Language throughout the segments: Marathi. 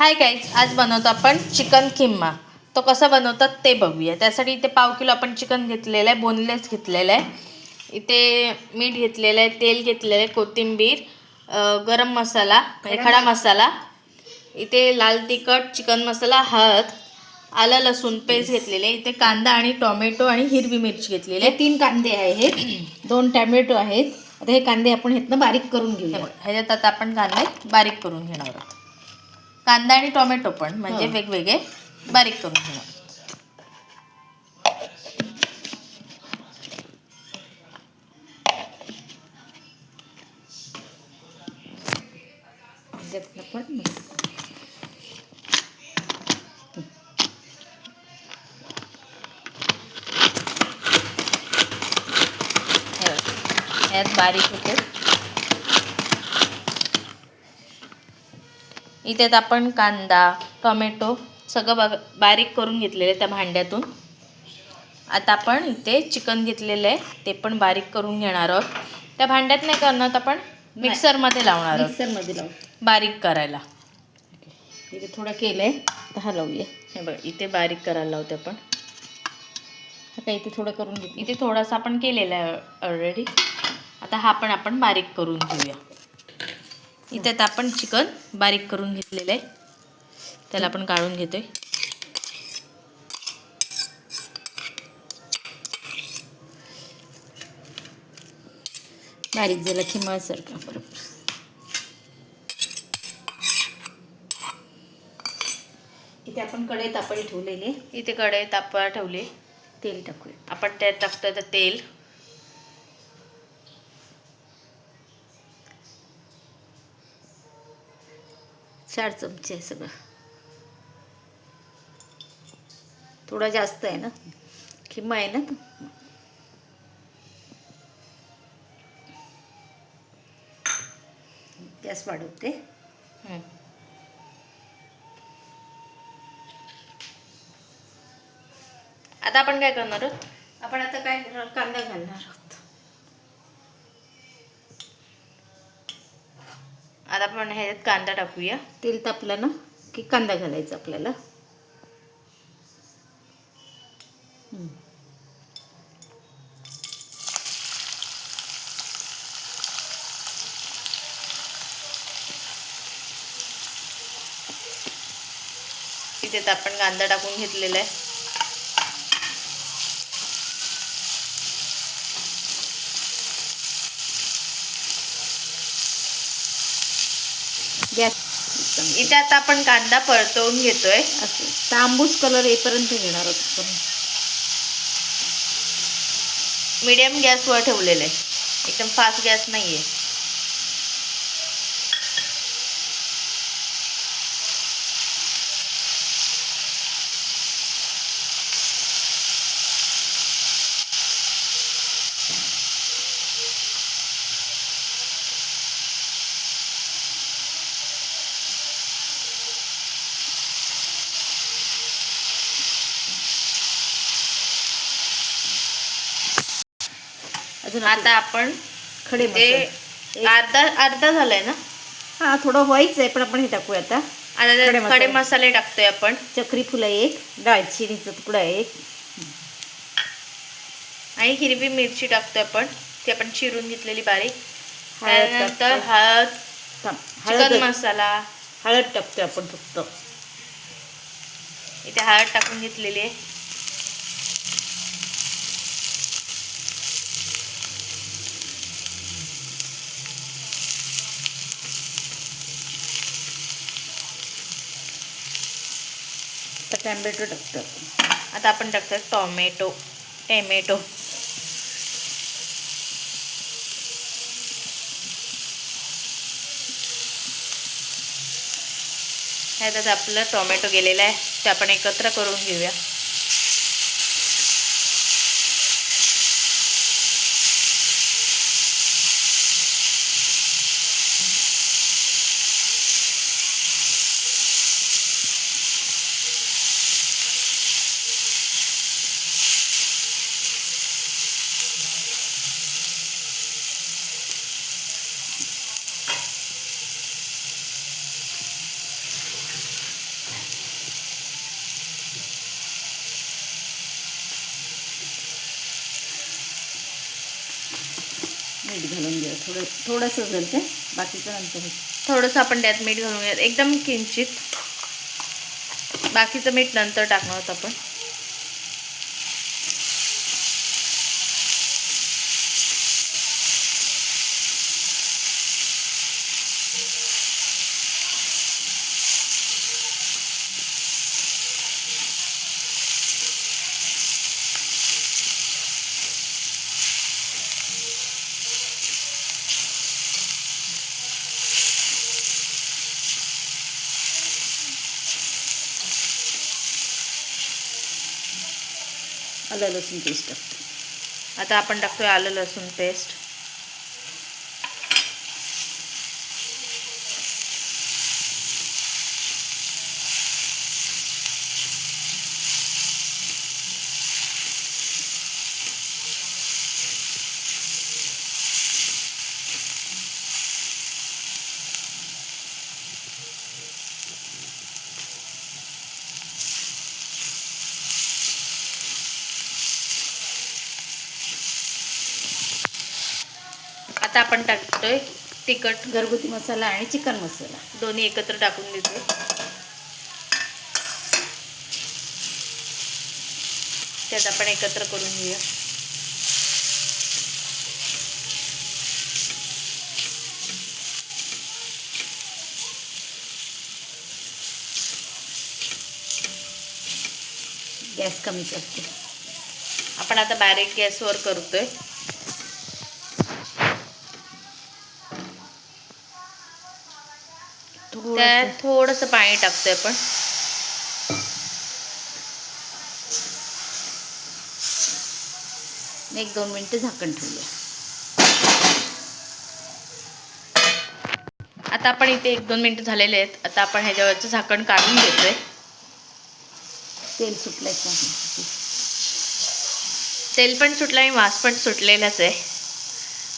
हाय गाईज आज बनवतो आपण चिकन किम्मा. तो कसा बनवतात ते बघूया. त्यासाठी इथे पाव किलो आपण चिकन घेतलेलं आहे बोनलेस घेतलेलं आहे. इथे मीठ घेतलेलं आहे तेल घेतलेलं आहे कोथिंबीर गरम मसाला खडा मसाला. इथे लाल तिखट चिकन मसाला हळद आलं लसूण पेस्ट घेतलेले आहे. इथे कांदा आणि टोमॅटो आणि हिरवी मिरची घेतलेली आहे. तीन कांदे आहेत. दोन टॅमॅटो आहेत. आता हे कांदे आपण ह्यातनं बारीक करून घेऊया. ह्याच्यात आता आपण कांदे बारीक करून घेणार आहोत. कांदा आणि टोमॅटो पण म्हणजे हं. वेगवेगळे बारीक करून पण. हे बघ, यात बारीक होते इथे आता आपण कांदा टोमॅटो सगळं बघ बारीक करून घेतलेलं आहे त्या भांड्यातून. आता आपण इथे चिकन घेतलेलं आहे ते पण बारीक करून घेणार आहोत. त्या भांड्यात नाही करणार आपण मिक्सरमध्ये लावणार आहोत. मिक्सरमध्ये लावू. बारीक करायला. इथे थोडं केलंय आता हा लावूया हे बघ इथे बारीक करायला लावते आपण. काय इथे थोडं करून घेते इथे थोडासा आपण केलेला आहे ऑलरेडी आता हा पण आपण बारीक करून घेऊया. इथे आपण चिकन बारीक करून घेतलेलं आहे. त्याला आपण काढून घेतोय. बारीक झालं की मळसारखं बरोबर. इथे आपण कढई तापडी ठेवलेली. इथे कढई तापवा ठेवली. तेल टाकूया. आपण त्यात टाकतोय आता तेल. चार चमचे आहे सगळं. थोडा जास्त आहे ना? किंवा आहे ना गॅस वाढवते. आता आपण काय करणार आहोत? आपण आता काय करणार? कांदा घालणार आहोत. आता आपण ह्याच्यात कांदा टाकूया. तेल तापलं ना की कांदा घालायचा आपल्याला. आता आपण कांदा टाकून घेतलेला आहे. इथे आता आपण कांदा परतवून घेतोय. असं. तांबूस कलर येईपर्यंत घेणार आहोत आपण मीडियम गॅसवर ठेवलेलं आहे. एकदम फास्ट गॅस नाही आहे अजून आता आपण खडे ते. अर्धा अर्धा झालाय ना? हा थोडं व्हायचं आहे पण आपण हे टाकूया आता खडे मसाले. टाकतोय आपण. चक्री फुलं एक दालचिनीचा तुकडा एक. आणि हिरवी मिरची टाकतोय आपण. ती आपण चिरून घेतलेली बारीक. हळद त्यानंतर. हळद चिकन हळद. मसाला. हळद टाकतोय आपण फक्त. इथे हळद टाकून घेतलेली आहे. आता टाकतो आपण आता आपण टाकतोय टोमॅटो टॅमॅटो. ह्यात आता आपलं टोमॅटो गेलेला आहे ते आपण एकत्र करून घेऊया. थोडं थोडंसं घालते बाकीचं नंतर थोडंसं आपण त्यात मीठ घालून एकदम किंचित. बाकीचं मीठ नंतर टाकणार आहोत आपण. आलं लसूण पेस्ट टाकते आता आपण टाकतोय आलं लसूण पेस्ट आता आपण टाकतोय तिखट घरगुती मसाला आणि चिकन मसाला. दोन्ही एकत्र टाकून देतो त्यात आपण एकत्र करून घेऊया. गॅस कमी करते. आपण आता बारीक गॅसवर करतोय. त्यात थोडंसं. पाणी टाकतोय आपण. एक दोन मिनटं झाकण ठेवूया. आता आपण इथे एक दोन मिनिटं झालेले आहेत. आता आपण ह्याच्यावरचं झाकण काढून घेतोय. तेल सुटलंच नाही तेल पण सुटलं आणि वास पण सुटलेलाच आहे.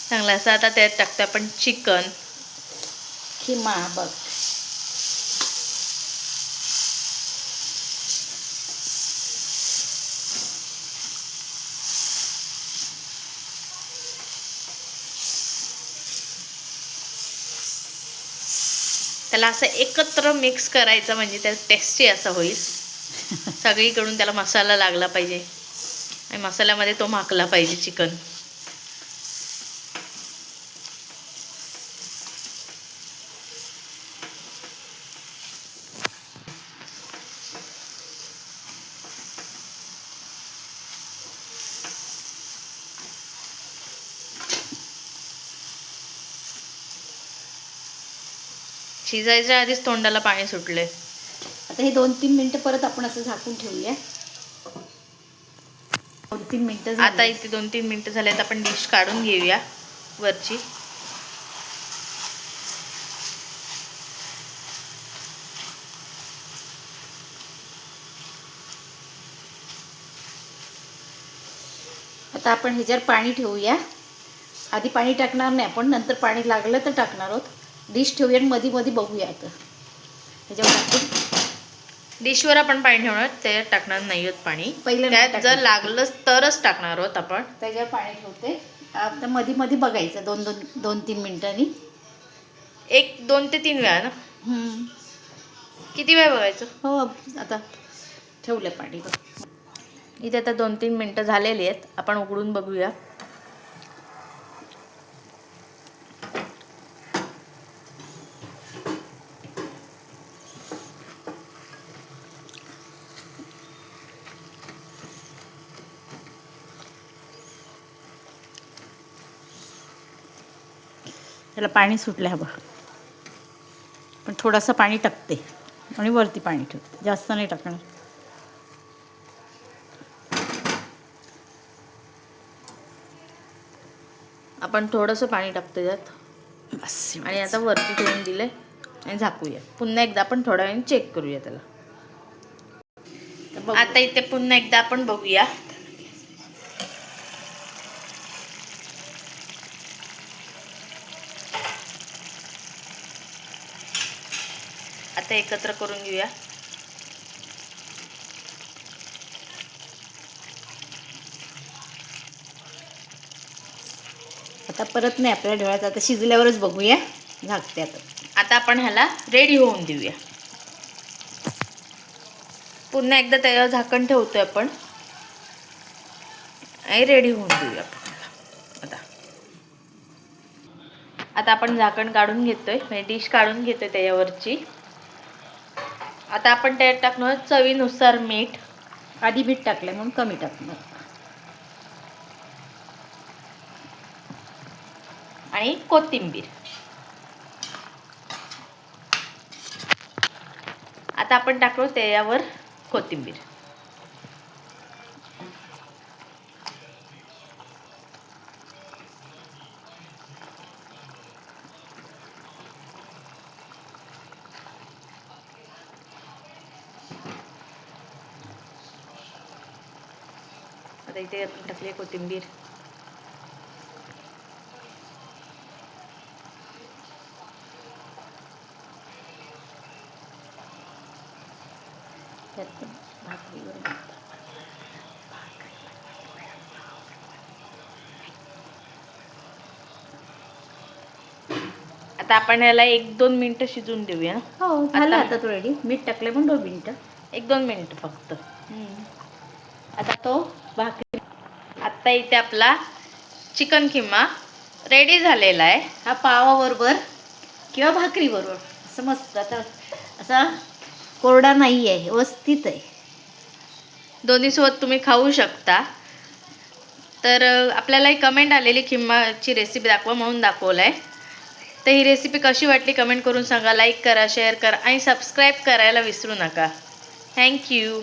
चांगलं असं आता त्यात टाकतोय आपण चिकन. खिमा बघ. त्याला असं एकत्र मिक्स करायचं म्हणजे त्याला टेस्टी असं होईल. सगळीकडून त्याला मसाला लागला पाहिजे. आणि मसाल्यामध्ये तो माकला पाहिजे चिकन शिजायच्या आधीच तोंडाला पाणी सुटले आता हे दोन तीन मिनटं परत आपण असं झाकून ठेवूया. दोन तीन मिनटं झाली. आता इथे दोन तीन मिनटं झालेत आपण डिश काढून घेऊया वरची. आता आपण ह्याच्यावर पाणी ठेवूया. आधी पाणी टाकणार नाही आपण नंतर पाणी लागलं तर टाकणार आहोत. डिश ठेवूया आणि मध्ये मध्ये बघूया आता. ह्याच्यावर टाकून डिशवर आपण पाणी ठेवणार त्याच्यात टाकणार नाही आहोत पाणी. पहिलं नाही त्यात जर टाकणार. लागलं तरच टाकणार आहोत आपण. त्याच्यावर पाणी ठेवते. आता मध्ये मध्ये बघायचं दोन दोन दोन तीन मिनिटांनी. एक दोन ते तीन वेळा ना? हम्म. किती वेळ बघायचं? हो आता ठेवलं पाणी बघ. इथे आता दोन तीन मिनटं झालेली आहेत. आपण उघडून बघूया. त्याला पाणी सुटलं हवं पण थोडंसं पाणी टाकते आणि वरती पाणी ठेवते. जास्त नाही टाकणार. आपण थोडंसं पाणी टाकतो त्यात. बस आणि आता वरती ठेवून दिले आणि झाकूया. पुन्हा एकदा आपण थोड्या वेळाने चेक करूया त्याला. आता इथे पुन्हा एकदा आपण बघूया. आता एकत्र करून घेऊया. आता परत नाही आपल्याला ढवळायचं आता शिजल्यावरच बघूया. झाकते आता. आता आपण ह्याला रेडी होऊन देऊया. पुन्हा एकदा त्याच्यावर झाकण ठेवतोय आपण. आणि रेडी होऊन देऊया आपण. आता. आता आपण झाकण काढून घेतोय म्हणजे डिश काढून घेतोय त्याच्यावरची. आता आपण त्यात टाकणार चवीनुसार मीठ. आधी मीठ टाकलं म्हणून कमी टाकणार. आणि कोथिंबीर. आता आपण टाकलो त्याच्यावर कोथिंबीर. आता इथे आपण टाकली कोथिंबीर. त्यात पण भाकरीवर आता आपण याला एक दोन मिनिटं शिजून देऊया. हो झालं आता- आता तो रेडी मीठ टाकले पण दोन मिनटं. एक दोन मिनिटं फक्त. आता तो भाकरी आता इथे आपला चिकन किमा रेडी झालेला आहे. हा पावाबरोबर किंवा भाकरीबरोबर. असं मस्त आता असा कोरडा नाही आहे व्यवस्थित आहे. दोन्हीसोबत तुम्ही खाऊ शकता. तर आपल्याला एक कमेंट आलेली किंमाची रेसिपी दाखवा म्हणून दाखवलं आहे तर ही रेसिपी कशी वाटली कमेंट करून सांगा. लाईक करा शेअर करा आणि सबस्क्राईब करायला विसरू नका. थँक्यू